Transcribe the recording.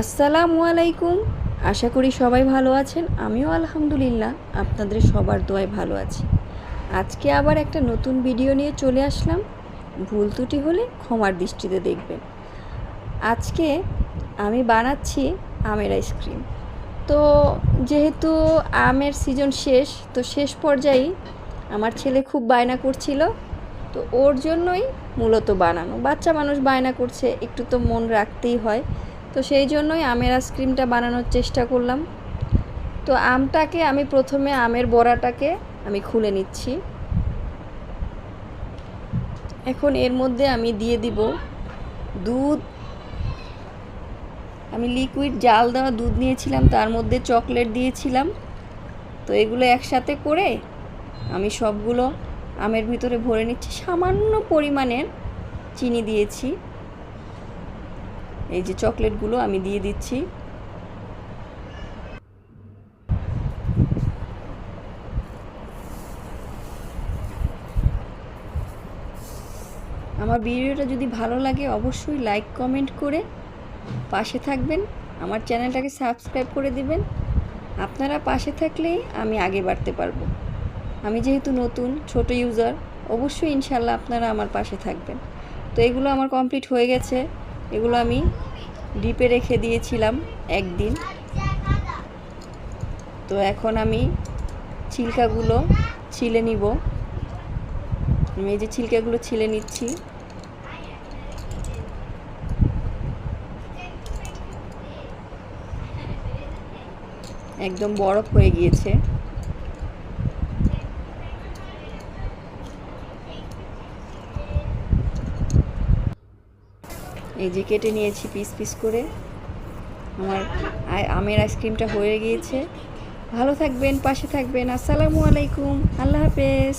আসসালামু আলাইকুম। আশা করি সবাই ভালো আছেন। আমিও আলহামদুলিল্লাহ, আপনাদের সবার দোয়ায় ভালো আছি। আজকে আবার একটা নতুন ভিডিও নিয়ে চলে আসলাম। ভুল ত্রুটি হলে ক্ষমার দৃষ্টিতে দেখবেন। আজকে আমি বানাচ্ছি আমের আইসক্রিম। তো যেহেতু আমের সিজন শেষ, তো শেষ পর্যায়েই আমার ছেলে খুব বায়না করছিল। তো ওর জন্যই মূলত বানানো। বাচ্চা মানুষ বায়না করছে, একটু তো মন রাখতেই হয়। তো সেই জন্যই আমের আইসক্রিমটা বানানোর চেষ্টা করলাম। তো আমটাকে আমি প্রথমে আমের বড়াটাকে আমি খুলে নিচ্ছি। এখন এর মধ্যে আমি দিয়ে দিব দুধ। আমি লিকুইড জাল দেওয়া দুধ নিয়েছিলাম, তার মধ্যে চকলেট দিয়েছিলাম। তো এগুলো একসাথে করে আমি সবগুলো আমের ভিতরে ভরে নিচ্ছি। সামান্য পরিমাণের চিনি দিয়েছি। এই যে চকলেটগুলো আমি দিয়ে দিচ্ছি। আমার ভিডিওটা যদি ভালো লাগে অবশ্যই লাইক, কমেন্ট করে পাশে থাকবেন। আমার চ্যানেলটাকে সাবস্ক্রাইব করে দিবেন। আপনারা পাশে থাকলেই আমি আগে বাড়তে পারব। আমি যেহেতু নতুন, ছোট ইউজার অবশ্যই ইনশাল্লাহ আপনারা আমার পাশে থাকবেন। তো এগুলো আমার কমপ্লিট হয়ে গেছে। এগুলো আমি ডিপে রেখে দিয়েছিলাম একদিন। তো এখন আমি ছিলকাগুলো ছিলে নিব। আমি এই যে ছিলকাগুলো ছিলে নিচ্ছি। একদম বরফ হয়ে গিয়েছে। এই যে কেটে নিয়েছি পিস পিস করে। আমার আমের আইসক্রিমটা হয়ে গিয়েছে। ভালো থাকবেন, পাশে থাকবেন। আসসালামু আলাইকুম। আল্লাহ হাফেজ।